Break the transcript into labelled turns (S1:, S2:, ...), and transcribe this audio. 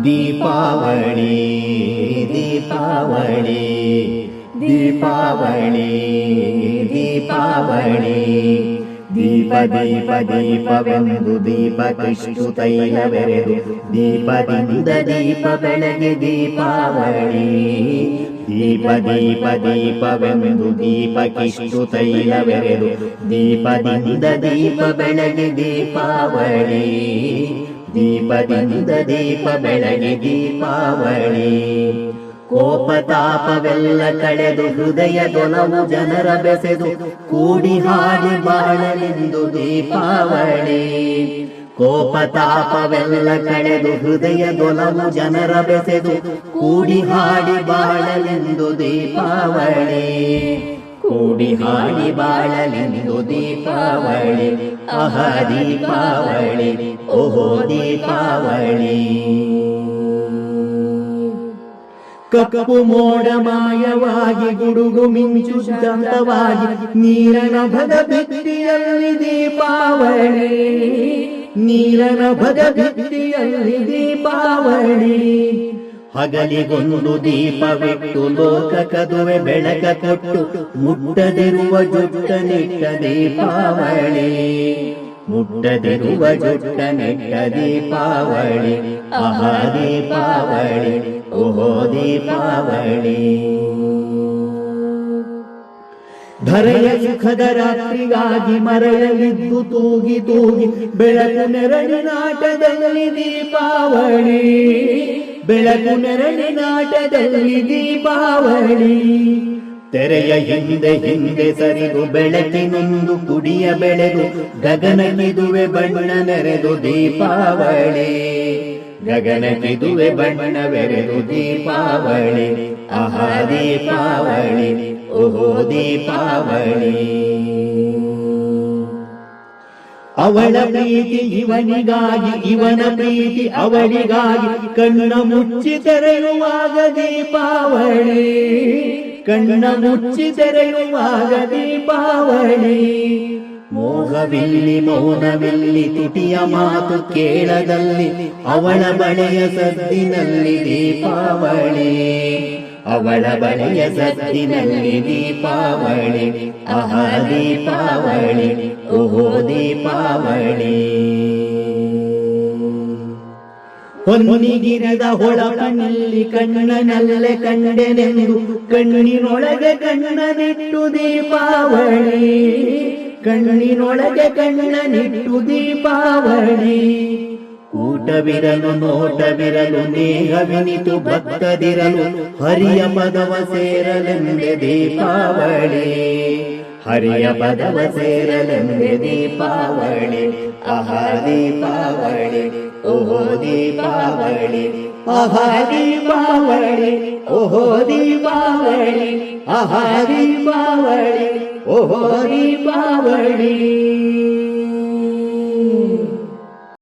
S1: ದೀಪಾವಳಿ ದೀಪಾವಳಿ ದೀಪಾವಳಿ ದೀಪಾವಳಿ. ದೀಪ ದೀಪ, ದೀಪವೆಂದು ದೀಪಕ್ಕಿಷ್ಟು ತೈಲವೆರೆದು ದೀಪದಿಂದ ದೀಪ ಬೆಳಗ್ಗೆ ದೀಪಾವಳಿ. ದೀಪ ದೀಪ, ದೀಪವೆಂದು ದೀಪಕ್ಕಿಷ್ಟು ತೈಲವೆರೆದು ದೀಪದಿಂದ ದೀಪ ಬೆಳಗ್ಗೆ ದೀಪಾವಳಿ. ದೀಪದಿಂದ ದೀಪ ಬೆಳಗ್ಗೆ ದೀಪಾವಳಿ. ಕೋಪ ತಾಪವೆಲ್ಲ ಕಳೆದು ಹೃದಯ ದೊಲವು ಜನರ ಬೆಸೆದು ಕೂಡಿ ಹಾಡಿ ಬಾಳಲೆಂದು ದೀಪಾವಳಿ. ಕೋಪ ತಾಪವೆಲ್ಲ ಕಳೆದು ಹೃದಯ ದೊಲವು ಜನರ ಬೆಸೆದು ಕೂಡಿ ಹಾಡಿ ಬಾಳಲೆಂದು ದೀಪಾವಳಿ. ಕೂಡಿ ಹಾಡಿ ಬಾಳಲೆಂದು ದೀಪಾವಳಿ. ಅಹ ದೀಪಾವಳಿ. ಓಹೋ, ದೀಪಾವಳಿ. ಕಕಪು ಮೋಡ ಮಾಯವಾಗಿ ಗುಡುಗು ಮಿಂಚು ಚಂದವಾಗಿ ನೀರನ ಭದ ಭಿತ್ತಿಯಲ್ಲಿ ದೀಪಾವಳಿ. ನೀರನ ಭದ ಭಿತ್ತಿಯಲ್ಲಿ ದೀಪಾವಳಿ. ಹಗಲಿಗೊಂದು ದೀಪವಿಟ್ಟು ಲೋಕ ಕದುವೆ ಬೆಳಕ ಕೊಟ್ಟು ಮುಟ್ಟದಿರುವ ಜುಟ್ಟ ನೆಟ್ಟ ದೀಪಾವಳಿ. ಮುಟ್ಟದಿರುವ ಜುಟ್ಟ ನೆಟ್ಟ ದೀಪಾವಳಿ. ಆಹಾ ದೀಪಾವಳಿ, ಓಹೋ ದೀಪಾವಳಿ. ಧರೆಯ ಸುಖದ ರಾತ್ರಿಗಾಗಿ ಮರೆಯಲಿದ್ದು ತೂಗಿ ತೂಗಿ ಬೆಳಕು ನೆರಳಿನಾಟದಲ್ಲಿ ದೀಪಾವಳಿ. ಬೆಳಕು ನೆರಳಿನಾಟದಲ್ಲಿ ದೀಪಾವಳಿ. ತೆರೆಯ ಹಿಂದೆ ಹಿಂದೆ ಸರಿದು ಬೆಳಕಿನೊಂದು ಕುಡಿಯ ಬೆಳೆದು ಗಗನಕ್ಕಿದುವೆ ಬಣ್ಣ ನೆರೆದು ದೀಪಾವಳಿ. ಗಗನಕ್ಕಿದುವೆ ಬಣ್ಣವೆರೆದು ದೀಪಾವಳಿ. ಆಹಾ ದೀಪಾವಳಿ, ಓಹೋ ದೀಪಾವಳಿ. ಅವಳ ಪ್ರೀತಿ ಇವನಿಗಾಗಿ, ಇವನ ಪ್ರೀತಿ ಅವಳಿಗಾಗಿ. ಕಣ್ಣ ಮುಚ್ಚಿ ತೆರೆಯುವಾಗ ದೀಪಾವಳಿ. ಕಣ್ಣ ಮುಚ್ಚಿ ತೆರೆಯುವಾಗ ದೀಪಾವಳಿ. ಮೋಹವಿಲ್ಲಿ ಮೌನವಿಲ್ಲಿ ತುಟಿಯ ಮಾತು ಕೇಳದಲ್ಲಿ ಅವಳ ಬಳೆಯ ಸದ್ದಿನಲ್ಲಿ ದೀಪಾವಳಿ. ಅವಳ ಬಳೆಯ ಸತ್ತಿನಲ್ಲಿ ದೀಪಾವಳಿ ಆಹಾ ದೀಪಾವಳಿ, ಓಹೋ ದೀಪಾವಳಿ. ಹೊನ್ನಿಗಿರದ ಹೊಳಪನಲ್ಲಿ ಕಣ್ಣನಲ್ಲೇ ಕಂಡೆನೆಂದು, ಕಣ್ಣಿನೊಳಗೆ ಕಣ್ಣನಿಟ್ಟು ದೀಪಾವಳಿ, ಕಣ್ಣಿನೊಳಗೆ ಕಣ್ಣನಿಟ್ಟು ದೀಪಾವಳಿ. ಊಟವಿರಲು ನೋಟವಿರಲು, ನೇಹವಿನಿತು ಭಕ್ತದಿರಲು, ಹರಿಯ ಪದವ ಸೇರಲೆಂದೆ ದೀಪಾವಳಿ. ಹರಿಯ ಪದವ ಸೇರಲೆಂದೆ ದೀಪಾವಳಿ. ಆಹಾ ದೀಪಾವಳಿ, ಓಹೋ ದೀಪಾವಳಿ. ಆಹಾ ದೀಪಾವಳಿ, ಓಹೋ ದೀಪಾವಳಿ. ಆಹಾ ದೀಪಾವಳಿ, ಓಹೋ ದೀಪಾವಳಿ.